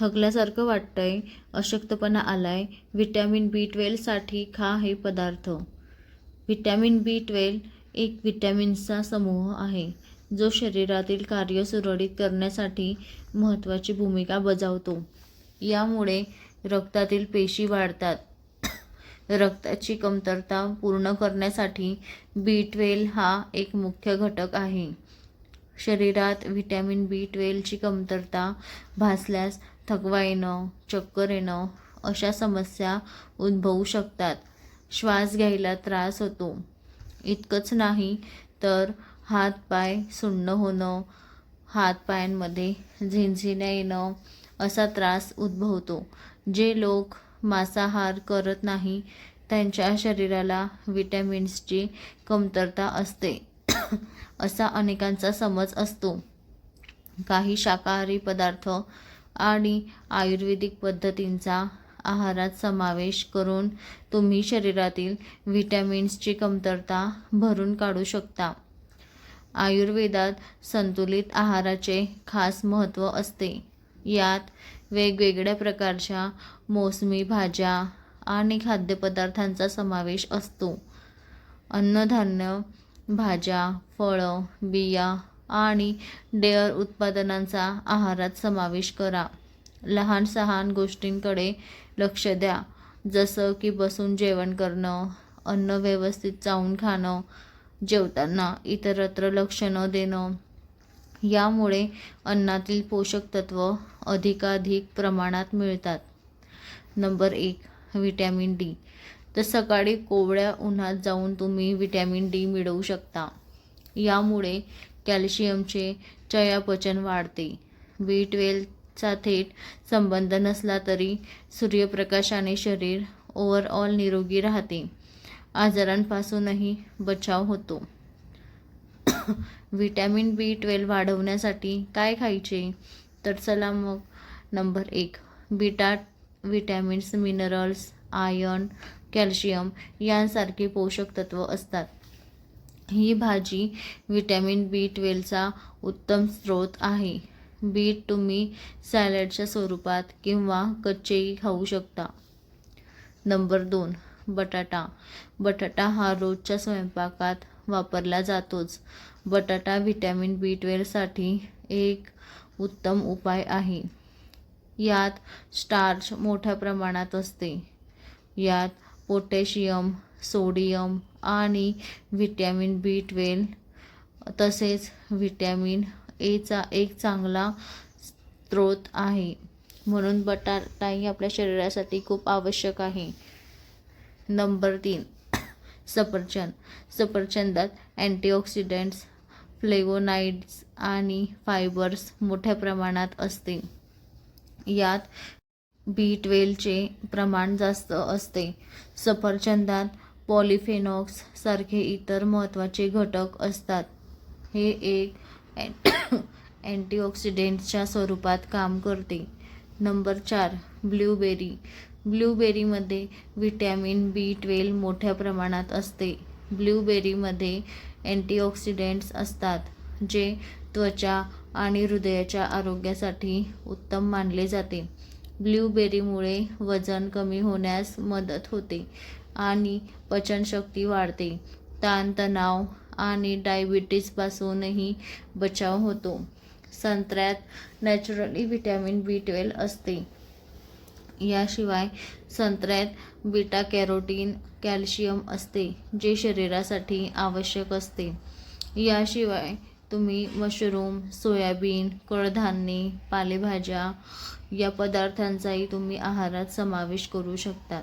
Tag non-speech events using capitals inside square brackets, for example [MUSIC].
थकल्यासारखं वाटतंय अशक्तपणा आलाय. व्हिटॅमिन बी ट्वेल्वसाठी खा हे पदार्थ. व्हिटॅमिन बी ट्वेल्व एक व्हिटॅमिन्सचा समूह आहे जो शरीरातील कार्य सुरळीत करण्यासाठी महत्त्वाची भूमिका बजावतो. यामुळे रक्तातील पेशी वाढतात. रक्ताची कमतरता पूर्ण करण्यासाठी बी ट्वेल्व हा एक मुख्य घटक आहे. शरीरात व्हिटॅमिन बी ट्वेल्वची कमतरता भासल्यास थकवा येणं चक्कर येणं अशा समस्या उद्भवू शकतात. श्वास घ्यायला त्रास होतो. इतकंच नाही तर हातपाय सुन्न होणं हातपायांमध्ये झिंझिण्या येणं असा त्रास उद्भवतो. जे लोक मांसाहार करत नाही त्यांच्या शरीराला विटॅमिन्सची कमतरता असते असा अनेकांचा समज असतो. काही शाकाहारी पदार्थ आणि आयुर्वेदिक पद्धतींचा आहारात समावेश करून तुम्ही शरीरातील व्हिटॅमिन्सची कमतरता भरून काढू शकता. आयुर्वेदात संतुलित आहाराचे खास महत्त्व असते. यात वेगवेगळ्या प्रकारच्या मोसमी भाज्या आणि खाद्यपदार्थांचा समावेश असतो. अन्नधान्य भाज्या फळं बिया आणि डेअर उत्पादनांचा आहारात समावेश करा. लहान सहान गोष्टींकडे लक्ष द्या. जसं की बसून जेवण करणं अन्न व्यवस्थित चावून खाणं जेवताना इतरत्र लक्ष न देणं. यामुळे अन्नातील पोषक तत्व अधिकाधिक प्रमाणात मिळतात. नंबर एक विटॅमिन डी. तर सकाळी कोवळ्या उन्हात जाऊन तुम्ही विटॅमिन डी मिळवू शकता. यामुळे कॅल्शियमचे चयापचन वाढते. बी ट्वेल्वचा थेट संबंध नसला तरी सूर्यप्रकाशाने शरीर ओव्हरऑल निरोगी राहते. आजारांपासूनही बचाव होतो. व्हिटॅमिन बी ट्वेल्व वाढवण्यासाठी काय खायचे? तर चला मग नंबर एक. Beta vitamins minerals iron calcium यांसारखे पोषक तत्व असतात. ही भाजी व्हिटॅमिन बी ट्वेलचा उत्तम स्रोत आहे. बीट तुम्ही सॅलडच्या स्वरूपात किंवा कच्चेही खाऊ शकता. नंबर दोन बटाटा. बटाटा हा रोजच्या स्वयंपाकात वापरला जातोच. बटाटा व्हिटॅमिन बी ट्वेल्वसाठी एक उत्तम उपाय आहे. यात स्टार्च मोठ्या प्रमाणात असते. यात पोटॅशियम सोडियम आणि व्हिटॅमिन बी ट्वेल्व तसेच व्हिटॅमिन एचा एक चांगला स्रोत आहे. म्हणून बटाटाही आपल्या शरीरासाठी खूप आवश्यक आहे. नंबर तीन सफरचंद. सफरचंदात अँटीऑक्सिडंट्स फ्लेवोनाइड्स आणि फायबर्स मोठ्या प्रमाणात असते. यात बी ट्वेलचे प्रमाण जास्त असते. सफरचंदात पॉलिफेनॉक्स सारखे इतर महत्त्वाचे घटक असतात. हे एक [COUGHS] अँटीऑक्सिडेंट्सच्या स्वरूपात काम करते. नंबर चार ब्ल्यूबेरी ब्ल्यूबेरीमध्ये व्हिटॅमिन बी ट्वेल्व मोठ्या प्रमाणात असते. ब्ल्यूबेरीमध्ये अँटीऑक्सिडेंट्स असतात जे त्वचा आणि हृदयाच्या आरोग्यासाठी उत्तम मानले जाते. ब्ल्यूबेरीमुळे वजन कमी होण्यास मदत होते. आणि पचनशक्ती वाढते. ताणतणाव आणि डायबिटीजपासूनही बचाव होतो. संत्र्यात नॅचरली व्हिटॅमिन बी ट्वेल्व असते. याशिवाय संत्र्यात बीटा कॅरोटीन कॅल्शियम असते जे शरीरासाठी आवश्यक असते. याशिवाय तुम्ही मशरूम सोयाबीन कडधान्ये पालेभाज्या या पदार्थांचाही तुम्ही आहारात समावेश करू शकता